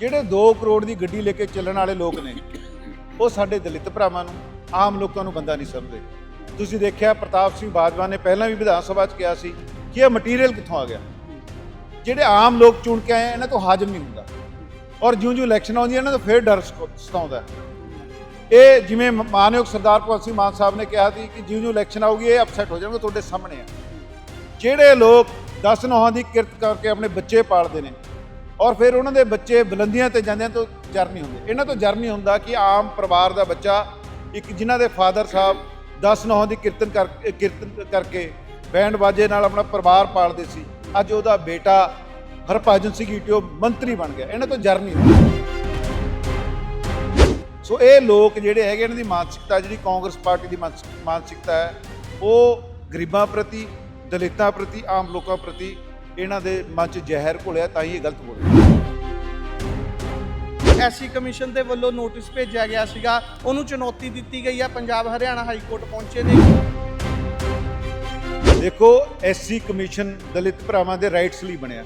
ਜਿਹੜੇ 2 ਕਰੋੜ ਦੀ ਗੱਡੀ ਲੈ ਕੇ ਚੱਲਣ ਵਾਲੇ ਲੋਕ ਨੇ, ਉਹ ਸਾਡੇ ਦਲਿਤ ਭਰਾਵਾਂ ਨੂੰ, ਆਮ ਲੋਕਾਂ ਨੂੰ ਬੰਦਾ ਨਹੀਂ ਸਮਝਦੇ। ਤੁਸੀਂ ਦੇਖਿਆ ਪ੍ਰਤਾਪ ਸਿੰਘ ਬਾਜਵਾ ਨੇ ਪਹਿਲਾਂ ਵੀ ਵਿਧਾਨ ਸਭਾ 'ਚ ਕਿਹਾ ਸੀ ਕਿ ਇਹ ਮਟੀਰੀਅਲ ਕਿੱਥੋਂ ਆ ਗਿਆ? ਜਿਹੜੇ ਆਮ ਲੋਕ ਚੁਣ ਕੇ ਆਏ ਇਹਨਾਂ ਤੋਂ ਹਾਜ਼ਮ ਨਹੀਂ ਹੁੰਦਾ। ਔਰ ਜਿਉਂ-ਜਿਉਂ ਇਲੈਕਸ਼ਨ ਆਉਂਦੀ ਇਹਨਾਂ ਤੋਂ ਫੇਰ ਡਰ ਸਤਾਉਂਦਾ ਇਹ ਜਿਵੇਂ ਮਾਨਯੋਗ ਸਰਦਾਰ ਭਗਵੰਤ ਸਿੰਘ ਮਾਨ ਸਾਹਿਬ ਨੇ ਕਿਹਾ ਸੀ ਕਿ ਜਿਉਂ-ਜਿਉਂ ਇਲੈਕਸ਼ਨ ਆਊਗੀ, ਇਹ ਅਪਸੈਟ ਹੋ ਜਾਣਗੇ, ਤੁਹਾਡੇ ਸਾਹਮਣੇ ਆ। ਜਿਹੜੇ ਲੋਕ 10 ਨੌਹਾਂ ਦੀ ਕਿਰਤ ਕਰਕੇ ਆਪਣੇ ਬੱਚੇ ਪਾਲਦੇ ਨੇ ਔਰ ਫਿਰ ਉਹਨਾਂ ਦੇ ਬੱਚੇ ਬੁਲੰਦੀਆਂ ਤੇ ਜਾਂਦਿਆਂ ਤੋਂ ਜਰ ਨਹੀਂ ਹੁੰਦੇ। ਇਹਨਾਂ ਤੋਂ ਜਰ ਨਹੀਂ ਹੁੰਦਾ ਕਿ ਆਮ ਪਰਿਵਾਰ ਦਾ ਬੱਚਾ ਇੱਕ ਜਿਨ੍ਹਾਂ ਦੇ ਫਾਦਰ ਸਾਹਿਬ 10 ਨੌਹਾਂ ਦੀ ਕੀਰਤਨ ਕਰ ਕੀਰਤਨ ਕਰਕੇ ਬੈਂਡ ਬਾਜੇ ਨਾਲ ਆਪਣਾ ਪਰਿਵਾਰ ਪਾਲਦੇ ਸੀ, ਅੱਜ ਉਹਦਾ ਬੇਟਾ ਹਰਭਜਨ ਸਿੰਘ ਈਟੀਓ ਮੰਤਰੀ ਬਣ ਗਿਆ। ਇਹਨਾਂ ਤੋਂ ਜਰ ਨਹੀਂ ਹੁੰਦਾ। ਸੋ ਇਹ ਲੋਕ ਜਿਹੜੇ ਹੈਗੇ ਇਹਨਾਂ ਦੀ ਮਾਨਸਿਕਤਾ, ਜਿਹੜੀ ਕਾਂਗਰਸ ਪਾਰਟੀ ਦੀ ਮਾਨਸ- ਮਾਨਸਿਕਤਾ ਹੈ, ਉਹ ਗਰੀਬਾਂ ਪ੍ਰਤੀ, ਦਲਿਤਾਂ ਪ੍ਰਤੀ, ਆਮ ਲੋਕਾਂ ਪ੍ਰਤੀ ਇਹਨਾਂ ਦੇ ਮਨ 'ਚ ਜ਼ਹਿਰ ਘੁਲਿਆ ਤਾਂ ਹੀ ਇਹ ਗਲਤ ਬੋਲਦੇ ਐਸਸੀ ਕਮਿਸ਼ਨ ਦੇ ਵੱਲੋਂ ਨੋਟਿਸ ਭੇਜਿਆ ਗਿਆ ਸੀਗਾ। ਉਹਨੂੰ ਚੁਣੌਤੀ ਦਿੱਤੀ ਗਈ ਹੈ ਪੰਜਾਬ ਹਰਿਆਣਾ ਹਾਈ ਕੋਰਟ ਪਹੁੰਚੇ ਨੇ। ਦੇਖੋ ਐਸਸੀ ਕਮਿਸ਼ਨ ਦਲਿਤ ਭਰਾਵਾਂ ਦੇ ਰਾਈਟਸ ਲਈ ਬਣਿਆ।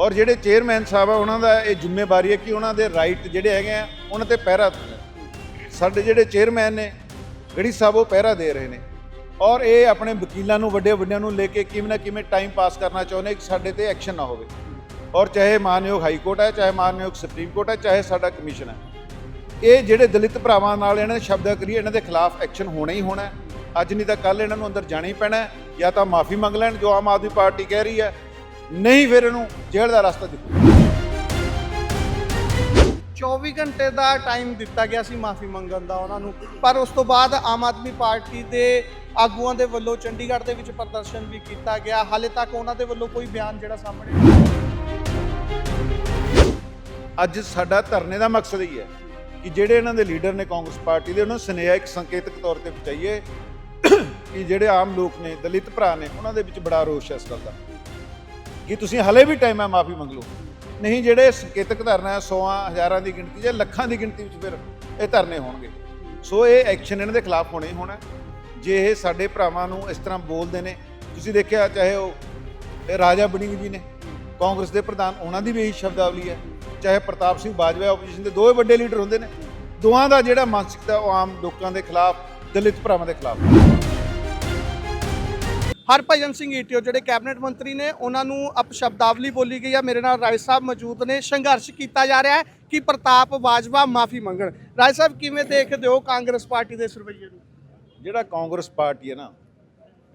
ਔਰ ਜਿਹੜੇ ਚੇਅਰਮੈਨ ਸਾਹਿਬ ਆ ਉਹਨਾਂ ਦਾ ਇਹ ਜ਼ਿੰਮੇਵਾਰੀ ਹੈ ਕਿ ਉਹਨਾਂ ਦੇ ਰਾਈਟ ਜਿਹੜੇ ਹੈਗੇ ਆ ਉਹਨਾਂ ਤੇ ਪਹਿਰਾ ਸਾਡੇ ਜਿਹੜੇ ਚੇਅਰਮੈਨ ਨੇ ਗੜੀ ਸਾਹਿਬ ਉਹ ਪਹਿਰਾ ਦੇ ਰਹੇ ਨੇ। ਔਰ ਇਹ ਆਪਣੇ ਵਕੀਲਾਂ ਨੂੰ, ਵੱਡੇ ਵੱਡਿਆਂ ਨੂੰ ਲੈ ਕੇ ਕਿਵੇਂ ਨਾ ਕਿਵੇਂ ਟਾਈਮ ਪਾਸ ਕਰਨਾ ਚਾਹੁੰਦੇ ਕਿ ਸਾਡੇ ਤੇ ਐਕਸ਼ਨ ਨਾ ਹੋਵੇ। ਔਰ ਚਾਹੇ ਮਾਨਯੋਗ ਹਾਈ ਕੋਰਟ ਹੈ ਚਾਹੇ ਮਾਨਯੋਗ ਸੁਪਰੀਮ ਕੋਰਟ ਹੈ ਚਾਹੇ ਸਾਡਾ ਕਮਿਸ਼ਨ ਹੈ ਇਹ ਜਿਹੜੇ ਦਲਿਤ ਭਰਾਵਾਂ ਨਾਲ ਇਹਨਾਂ ਨੇ ਸ਼ਬਦ ਕਰੀਏ, ਇਹਨਾਂ ਦੇ ਖਿਲਾਫ ਐਕਸ਼ਨ ਹੋਣਾ ਹੀ ਹੋਣਾ ਅੱਜ ਨਹੀਂ ਤਾਂ ਕੱਲ ਇਹਨਾਂ ਨੂੰ ਅੰਦਰ ਜਾਣਾ ਹੀ ਪੈਣਾ ਜਾਂ ਤਾਂ ਮਾਫੀ ਮੰਗ ਲੈਣ ਜੋ ਆਮ ਆਦਮੀ ਪਾਰਟੀ ਕਹਿ ਰਹੀ ਹੈ। ਨਹੀਂ ਫਿਰ ਇਹਨੂੰ ਜੇਲ੍ਹ ਦਾ ਰਸਤਾ ਦਿੱਤਾ। 24 ਘੰਟੇ ਦਾ ਟਾਈਮ ਦਿੱਤਾ ਗਿਆ ਸੀ ਮਾਫੀ ਮੰਗਣ ਦਾ ਉਹਨਾਂ ਨੂੰ। ਪਰ ਉਸ ਤੋਂ ਬਾਅਦ ਆਮ ਆਦਮੀ ਪਾਰਟੀ ਦੇ ਆਗੂਆਂ ਦੇ ਵੱਲੋਂ ਚੰਡੀਗੜ੍ਹ ਦੇ ਵਿੱਚ ਪ੍ਰਦਰਸ਼ਨ ਵੀ ਕੀਤਾ ਗਿਆ। ਹਾਲੇ ਤੱਕ ਉਹਨਾਂ ਦੇ ਵੱਲੋਂ ਕੋਈ ਬਿਆਨ ਜਿਹੜਾ ਸਾਹਮਣੇ ਨਹੀਂ ਅੱਜ ਸਾਡਾ ਧਰਨੇ ਦਾ ਮਕਸਦ ਹੀ ਹੈ ਕਿ ਜਿਹੜੇ ਇਹਨਾਂ ਦੇ ਲੀਡਰ ਨੇ ਕਾਂਗਰਸ ਪਾਰਟੀ ਦੇ, ਉਹਨਾਂ ਨੂੰ ਸੁਨੇਹਾ ਇੱਕ ਸੰਕੇਤਕ ਤੌਰ ਤੇ ਪਹੁੰਚਾਈਏ ਕਿ ਜਿਹੜੇ ਆਮ ਲੋਕ ਨੇ, ਦਲਿਤ ਭਰਾ ਨੇ, ਉਹਨਾਂ ਦੇ ਵਿੱਚ ਬੜਾ ਰੋਸ਼ ਹੈ ਇਸ ਗੱਲ ਦਾ। ਕਿ ਤੁਸੀਂ ਹਲੇ ਵੀ ਟਾਈਮ ਹੈ ਮਾਫੀ ਮੰਗ ਲਓ? ਨਹੀਂ, ਜਿਹੜੇ ਸੰਕੇਤਕ ਧਰਨਾ ਹੈ, ਸੌਆਂ ਹਜ਼ਾਰਾਂ ਦੀ ਗਿਣਤੀ ਜਾਂ ਲੱਖਾਂ ਦੀ ਗਿਣਤੀ ਵਿੱਚ ਫਿਰ ਇਹ ਧਰਨੇ ਹੋਣਗੇ। ਸੋ ਇਹ ਐਕਸ਼ਨ ਇਹਨਾਂ ਦੇ ਖਿਲਾਫ ਹੋਣੇ ਹੀ ਹੋਣਾ ਜੇ ਇਹ ਸਾਡੇ ਭਰਾਵਾਂ ਨੂੰ ਇਸ ਤਰ੍ਹਾਂ ਬੋਲਦੇ ਨੇ, ਤੁਸੀਂ ਦੇਖਿਆ ਚਾਹੇ ਉਹ ਰਾਜਾ ਬੜਿੰਗ ਜੀ ਨੇ, ਕਾਂਗਰਸ ਦੇ ਪ੍ਰਧਾਨ, ਉਹਨਾਂ ਦੀ ਵੀ ਇਹੀ ਸ਼ਬਦਾਵਲੀ ਹੈ। ਚਾਹੇ ਪ੍ਰਤਾਪ ਸਿੰਘ ਬਾਜਵਾ ਆਪੋਜੀਸ਼ਨ ਦੇ ਦੋਵੇਂ ਵੱਡੇ ਲੀਡਰ ਹੁੰਦੇ ਨੇ, ਦੋਵਾਂ ਦਾ ਜਿਹੜਾ ਮਾਨਸਿਕਤਾ ਉਹ ਆਮ ਲੋਕਾਂ ਦੇ ਖਿਲਾਫ, ਦਲਿਤ ਭਰਾਵਾਂ ਦੇ ਖਿਲਾਫ। ਹਰਭਜਨ ਸਿੰਘ ਈਟੀਓ, ਜਿਹੜੇ ਕੈਬਨਿਟ ਮੰਤਰੀ ਨੇ, ਉਹਨਾਂ ਨੂੰ ਅਪਸ਼ਬਦਾਵਲੀ ਬੋਲੀ ਗਈ ਹੈ ਮੇਰੇ ਨਾਲ ਰਾਏ ਸਾਹਿਬ ਮੌਜੂਦ ਨੇ। ਸੰਘਰਸ਼ ਕੀਤਾ ਜਾ ਰਿਹਾ ਹੈ ਕਿ ਪ੍ਰਤਾਪ ਬਾਜਵਾ ਮਾਫੀ ਮੰਗਣ। ਰਾਏ ਸਾਹਿਬ, ਕਿਵੇਂ ਦੇਖਦੇ ਹੋ ਕਾਂਗਰਸ ਪਾਰਟੀ ਦੇ ਇਸ ਰਵੱਈਏ ਨੂੰ? ਜਿਹੜਾ ਕਾਂਗਰਸ ਪਾਰਟੀ ਹੈ ਨਾ,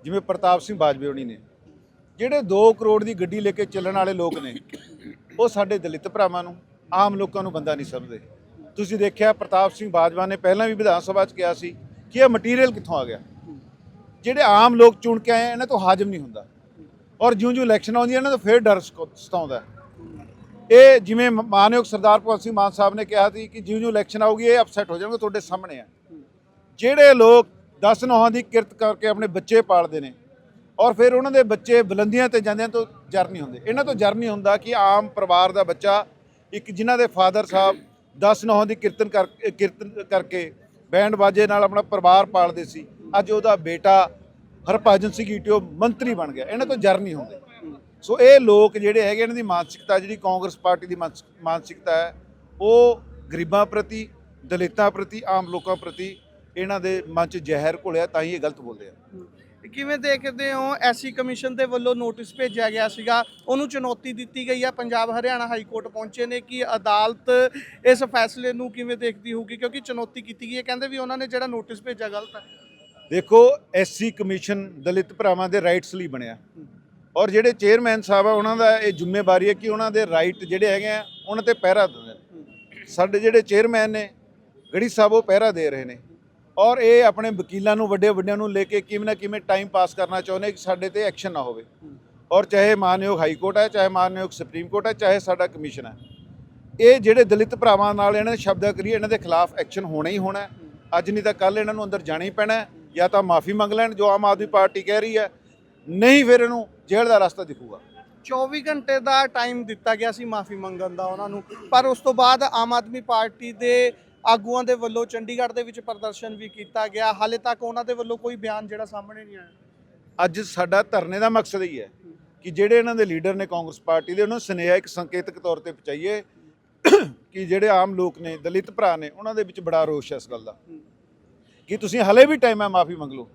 ਜਿਵੇਂ ਪ੍ਰਤਾਪ ਸਿੰਘ ਬਾਜਵੇ ਹੋਣੀ ਨੇ, ਜਿਹੜੇ 2 ਕਰੋੜ ਦੀ ਗੱਡੀ ਲੈ ਕੇ ਚੱਲਣ ਵਾਲੇ ਲੋਕ ਨੇ, ਉਹ ਸਾਡੇ ਦਲਿਤ ਭਰਾਵਾਂ ਨੂੰ, ਆਮ ਲੋਕਾਂ ਨੂੰ ਬੰਦਾ ਨਹੀਂ ਸਮਝਦੇ। ਤੁਸੀਂ ਦੇਖਿਆ ਪ੍ਰਤਾਪ ਸਿੰਘ ਬਾਜਵਾ ਨੇ ਪਹਿਲਾਂ ਵੀ ਵਿਧਾਨ ਸਭਾ 'ਚ ਕਿਹਾ ਸੀ ਕਿ ਇਹ ਮਟੀਰੀਅਲ ਕਿੱਥੋਂ ਆ ਗਿਆ? ਜਿਹੜੇ ਆਮ ਲੋਕ ਚੁਣ ਕੇ ਆਏ ਆ, ਇਹਨਾਂ ਤੋਂ ਹਾਜ਼ਮ ਨਹੀਂ ਹੁੰਦਾ। ਔਰ ਜਿਉਂ-ਜਿਉਂ ਇਲੈਕਸ਼ਨ ਆਉਂਦੀਆਂ ਇਹਨਾਂ ਤੋਂ ਫੇਰ ਡਰ ਸਕੋ- ਸਤਾਉਂਦਾ ਇਹ ਜਿਵੇਂ ਮਾਨਯੋਗ ਸਰਦਾਰ ਭਗਵੰਤ ਸਿੰਘ ਮਾਨ ਸਾਹਿਬ ਨੇ ਕਿਹਾ ਸੀ ਕਿ ਜਿਉਂ-ਜਿਉਂ ਇਲੈਕਸ਼ਨ ਆਊਗੀ ਇਹ ਅਪਸੈਟ ਹੋ ਜਾਣਗੇ ਤੁਹਾਡੇ ਸਾਹਮਣੇ ਆ। ਜਿਹੜੇ ਲੋਕ 10 ਨੌਹਾਂ ਦੀ ਕਿਰਤ ਕਰਕੇ ਆਪਣੇ ਬੱਚੇ ਪਾਲਦੇ ਨੇ ਔਰ ਫਿਰ ਉਹਨਾਂ ਦੇ ਬੱਚੇ ਬੁਲੰਦੀਆਂ ਤੇ ਜਾਂਦਿਆਂ ਤੋਂ ਜਰ ਨਹੀਂ ਹੁੰਦੇ। ਇਹਨਾਂ ਤੋਂ ਜਰ ਨਹੀਂ ਹੁੰਦਾ ਕਿ ਆਮ ਪਰਿਵਾਰ ਦਾ ਬੱਚਾ ਇੱਕ ਜਿਨ੍ਹਾਂ ਦੇ ਫਾਦਰ ਸਾਹਿਬ 10 ਨੌਹਾਂ ਦੀ ਕੀਰਤਨ ਕਰ ਕੀਰਤਨ ਕਰਕੇ ਬੈਂਡ ਬਾਜੇ ਨਾਲ ਆਪਣਾ ਪਰਿਵਾਰ ਪਾਲਦੇ ਸੀ। ਅੱਜ ਉਹਦਾ ਬੇਟਾ ਹਰਭਜਨ ਸਿੰਘ ਈਟੀਓ ਮੰਤਰੀ ਬਣ ਗਿਆ। ਇਹਨਾਂ ਤੋਂ ਜਰ ਨਹੀਂ ਹੁੰਦੇ। ਸੋ ਇਹ ਲੋਕ ਜਿਹੜੇ ਹੈਗੇ ਇਹਨਾਂ ਦੀ ਮਾਨਸਿਕਤਾ, ਜਿਹੜੀ ਕਾਂਗਰਸ ਪਾਰਟੀ ਦੀ ਮਾਨਸ- ਮਾਨਸਿਕਤਾ ਹੈ, ਉਹ ਗਰੀਬਾਂ ਪ੍ਰਤੀ, ਦਲਿਤਾਂ ਪ੍ਰਤੀ, ਆਮ ਲੋਕਾਂ ਪ੍ਰਤੀ ਇਹਨਾਂ ਦੇ ਮਨ 'ਚ ਜ਼ਹਿਰ ਘੁਲਿਆ, ਤਾਂ ਹੀ ਇਹ ਗਲਤ ਬੋਲਦੇ ਆ। ਕਿਵੇਂ ਦੇਖਦੇ ਹੋ? ਐਸੀ ਕਮਿਸ਼ਨ ਦੇ ਵੱਲੋਂ ਨੋਟਿਸ ਭੇਜਿਆ ਗਿਆ ਸੀਗਾ। ਉਹਨੂੰ ਚੁਣੌਤੀ ਦਿੱਤੀ ਗਈ ਆ। ਪੰਜਾਬ ਹਰਿਆਣਾ ਹਾਈ ਕੋਰਟ ਪਹੁੰਚੇ ਨੇ ਕਿ ਅਦਾਲਤ ਇਸ ਫੈਸਲੇ ਨੂੰ ਕਿਵੇਂ ਦੇਖਦੀ ਹੋਊਗੀ? ਕਿਉਂਕਿ ਚੁਣੌਤੀ ਕੀਤੀ ਗਈ ਹੈ। ਕਹਿੰਦੇ ਵੀ ਉਹਨਾਂ ਨੇ ਜਿਹੜਾ ਨੋਟਿਸ ਭੇਜਿਆ ਗਲਤ ਹੈ। ਦੇਖੋ ਐਸਸੀ ਕਮਿਸ਼ਨ ਦਲਿਤ ਭਰਾਵਾਂ ਦੇ ਰਾਈਟਸ ਲਈ ਬਣਿਆ। ਔਰ ਜਿਹੜੇ ਚੇਅਰਮੈਨ ਸਾਹਿਬ ਆ, ਉਹਨਾਂ ਦਾ ਇਹ ਜ਼ਿੰਮੇਵਾਰੀ ਹੈ ਕਿ ਉਹਨਾਂ ਦੇ ਰਾਈਟ ਜਿਹੜੇ ਹੈਗੇ ਆ, ਉਹਨਾਂ ਤੇ ਪਹਿਰਾ ਦੇਣ। ਸਾਡੇ ਜਿਹੜੇ ਚੇਅਰਮੈਨ ਨੇ, ਗੜੀ ਸਾਹਿਬ ਉਹ ਪਹਿਰਾ ਦੇ ਰਹੇ ਨੇ। ਔਰ ਇਹ ਆਪਣੇ ਵਕੀਲਾਂ ਨੂੰ, ਵੱਡੇ ਵੱਡਿਆਂ ਨੂੰ ਲੈ ਕੇ ਕਿਵੇਂ ਨਾ ਕਿਵੇਂ ਟਾਈਮ ਪਾਸ ਕਰਨਾ ਚਾਹੁੰਦੇ ਕਿ ਸਾਡੇ ਤੇ ਐਕਸ਼ਨ ਨਾ ਹੋਵੇ। ਔਰ ਚਾਹੇ ਮਾਨਯੋਗ ਹਾਈ ਕੋਰਟ ਹੈ ਚਾਹੇ ਮਾਨਯੋਗ ਸੁਪਰੀਮ ਕੋਰਟ ਹੈ ਚਾਹੇ ਸਾਡਾ ਕਮਿਸ਼ਨ ਹੈ ਇਹ ਜਿਹੜੇ ਦਲਿਤ ਭਰਾਵਾਂ ਨਾਲ ਇਹਨਾਂ ਨੇ ਸ਼ਬਦਾਂ ਕਰੀ ਇਹਨਾਂ ਦੇ ਖਿਲਾਫ ਐਕਸ਼ਨ ਹੋਣਾ ਹੀ ਹੋਣਾ। ਅੱਜ ਨਹੀਂ ਤਾਂ ਕੱਲ ਇਹਨਾਂ ਨੂੰ ਅੰਦਰ ਜਾਣਾ ਹੀ ਪੈਣਾ। ਜਾਂ ਤਾਂ ਮਾਫੀ ਮੰਗ ਲੈਣ ਜੋ ਆਮ ਆਦਮੀ ਪਾਰਟੀ ਕਹਿ ਰਹੀ ਹੈ। ਨਹੀਂ ਫਿਰ ਇਹਨੂੰ ਜੇਲ੍ਹ ਦਾ ਰਸਤਾ ਦਿਖੂਗਾ। 24 ਘੰਟੇ ਦਾ ਟਾਈਮ ਦਿੱਤਾ ਗਿਆ ਸੀ ਮਾਫੀ ਮੰਗਣ ਦਾ ਉਹਨਾਂ ਨੂੰ। ਪਰ ਉਸ ਤੋਂ ਬਾਅਦ ਆਮ ਆਦਮੀ ਪਾਰਟੀ ਦੇ ਆਗੂਆਂ ਦੇ ਵੱਲੋਂ ਚੰਡੀਗੜ੍ਹ ਦੇ ਵਿੱਚ ਪ੍ਰਦਰਸ਼ਨ ਵੀ ਕੀਤਾ ਗਿਆ। ਹਾਲੇ ਤੱਕ ਉਹਨਾਂ ਦੇ ਵੱਲੋਂ ਕੋਈ ਬਿਆਨ ਜਿਹੜਾ ਸਾਹਮਣੇ ਨਹੀਂ ਆਇਆ। ਅੱਜ ਸਾਡਾ ਧਰਨੇ ਦਾ ਮਕਸਦ ਹੀ ਹੈ ਕਿ ਜਿਹੜੇ ਇਹਨਾਂ ਦੇ ਲੀਡਰ ਨੇ ਕਾਂਗਰਸ ਪਾਰਟੀ ਦੇ ਉਹਨਾਂ ਨੂੰ ਸੁਨੇਹਾ ਇੱਕ ਸੰਕੇਤਕ ਤੌਰ ਤੇ ਪਹੁੰਚਾਈਏ ਕਿ ਜਿਹੜੇ ਆਮ ਲੋਕ ਨੇ ਦਲਿਤ ਭਰਾ ਨੇ ਉਹਨਾਂ ਦੇ ਵਿੱਚ ਬੜਾ ਰੋਸ਼ ਹੈ ਇਸ ਗੱਲ ਦਾ। ਕਿ ਤੁਸੀਂ ਹਲੇ ਵੀ ਟਾਈਮ ਹੈ ਮਾਫੀ ਮੰਗ ਲਓ।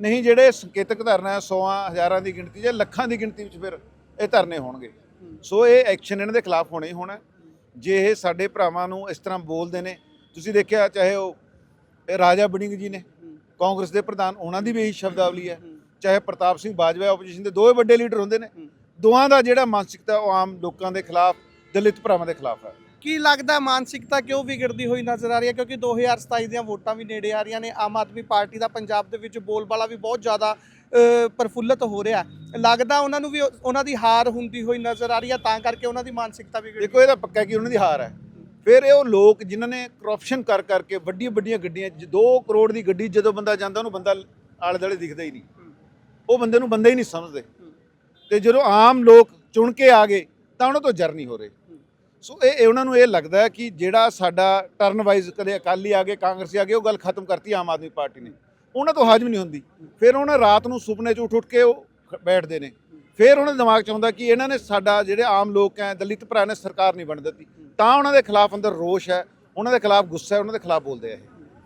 ਨਹੀਂ ਜਿਹੜੇ ਸੰਕੇਤਕ ਧਰਨਾ ਹੈ, ਸੌਆਂ ਹਜ਼ਾਰਾਂ ਦੀ ਗਿਣਤੀ ਜਾਂ ਲੱਖਾਂ ਦੀ ਗਿਣਤੀ ਵਿੱਚ ਫਿਰ ਇਹ ਧਰਨੇ ਹੋਣਗੇ। ਸੋ ਇਹ ਐਕਸ਼ਨ ਇਹਨਾਂ ਦੇ ਖਿਲਾਫ ਹੋਣਾ ਹੀ ਹੋਣਾ ਜੇ ਇਹ ਸਾਡੇ ਭਰਾਵਾਂ ਨੂੰ ਇਸ ਤਰ੍ਹਾਂ ਬੋਲਦੇ ਨੇ, ਤੁਸੀਂ ਦੇਖਿਆ ਚਾਹੇ ਉਹ ਰਾਜਾ ਬੜਿੰਗ ਜੀ ਨੇ, ਕਾਂਗਰਸ ਦੇ ਪ੍ਰਧਾਨ, ਉਹਨਾਂ ਦੀ ਵੀ ਇਹੀ ਸ਼ਬਦਾਵਲੀ ਹੈ। ਚਾਹੇ ਪ੍ਰਤਾਪ ਸਿੰਘ ਬਾਜਵਾ ਆਪੋਜੀਸ਼ਨ ਦੇ ਦੋਵੇਂ ਵੱਡੇ ਲੀਡਰ ਹੁੰਦੇ ਨੇ। ਦੋਵਾਂ ਦਾ ਜਿਹੜਾ ਮਾਨਸਿਕਤਾ ਉਹ ਆਮ ਲੋਕਾਂ ਦੇ ਖਿਲਾਫ, ਦਲਿਤ ਭਰਾਵਾਂ ਦੇ ਖਿਲਾਫ ਹੈ। ਕੀ ਲੱਗਦਾ ਮਾਨਸਿਕਤਾ ਕਿਉਂ ਵਿਗੜਦੀ ਹੋਈ ਨਜ਼ਰ ਆ ਰਹੀ ਹੈ? ਕਿਉਂਕਿ 2027 ਦੀਆਂ ਵੋਟਾਂ ਵੀ ਨੇੜੇ ਆ ਰਹੀਆਂ ਨੇ। ਆਮ ਆਦਮੀ ਪਾਰਟੀ ਦਾ ਪੰਜਾਬ ਦੇ ਵਿੱਚ ਬੋਲਬਾਲਾ ਵੀ ਬਹੁਤ ਜ਼ਿਆਦਾ ਅ, ਹੋ ਰਿਹਾ ਲੱਗਦਾ ਉਹਨਾਂ ਨੂੰ ਵੀ ਉਹਨਾਂ ਦੀ ਹਾਰ ਹੁੰਦੀ ਹੋਈ ਨਜ਼ਰ ਆ ਰਹੀ ਹੈ ਤਾਂ ਕਰਕੇ ਉਹਨਾਂ ਦੀ ਮਾਨਸਿਕਤਾ ਵੀ ਦੇਖੋ ਇਹਦਾ ਪੱਕਾ ਕਿ ਉਹਨਾਂ ਦੀ ਹਾਰ ਹੈ। ਫਿਰ ਇਹ ਉਹ ਲੋਕ ਜਿਨ੍ਹਾਂ ਨੇ ਕਰਪਸ਼ਨ ਕਰ ਕਰਕੇ ਵੱਡੀਆਂ ਵੱਡੀਆਂ ਗੱਡੀਆਂ 2 ਕਰੋੜ ਦੀ ਗੱਡੀ ਜਦੋਂ ਬੰਦਾ ਜਾਂਦਾ ਉਹਨੂੰ ਬੰਦਾ ਆਲੇ ਦੁਆਲੇ ਦਿਖਦਾ ਹੀ ਨਹੀਂ। ਉਹ ਬੰਦੇ ਨੂੰ ਬੰਦਾ ਹੀ ਨਹੀਂ ਸਮਝਦੇ। ਤੇ ਜਦੋਂ ਆਮ ਲੋਕ ਚੁਣ ਕੇ ਆ ਗਏ ਤਾਂ ਉਹਨਾਂ ਤੋਂ ਜਰ ਨਹੀਂ ਹੋ ਰਹੇ। ਸੋ ਇਹ ਇਹ ਉਹਨਾਂ ਨੂੰ ਇਹ ਲੱਗਦਾ ਹੈ ਕਿ ਜਿਹੜਾ ਸਾਡਾ ਟਰਨ ਵਾਈਜ਼ ਕਦੇ ਅਕਾਲੀ ਆ ਗਏ, ਕਾਂਗਰਸੀ ਆ ਗਏ, ਉਹ ਗੱਲ ਖਤਮ ਕਰਤੀ ਆਮ ਆਦਮੀ ਪਾਰਟੀ ਨੇ। ਉਹਨਾਂ ਤੋਂ ਹਾਜ਼ਮ ਨਹੀਂ ਹੁੰਦੀ। ਫਿਰ ਉਹਨਾਂ ਰਾਤ ਨੂੰ ਸੁਪਨੇ 'ਚ ਉੱਠ ਉੱਠ ਕੇ ਉਹ ਬੈਠਦੇ ਨੇ। ਫਿਰ ਉਹਨਾਂ ਦੇ ਦਿਮਾਗ 'ਚ ਆਉਂਦਾ ਕਿ ਇਹਨਾਂ ਨੇ ਸਾਡਾ ਜਿਹੜੇ ਆਮ ਲੋਕ ਹੈ ਦਲਿਤ ਭਰਾ ਨੇ, ਸਰਕਾਰ ਨਹੀਂ ਬਣ ਦਿੱਤੀ। ਤਾਂ ਉਹਨਾਂ ਦੇ ਖਿਲਾਫ ਅੰਦਰ ਰੋਸ਼ ਹੈ, ਉਹਨਾਂ ਦੇ ਖਿਲਾਫ ਗੁੱਸਾ ਹੈ, ਉਹਨਾਂ ਦੇ ਖਿਲਾਫ ਬੋਲਦੇ ਆ ਇਹ।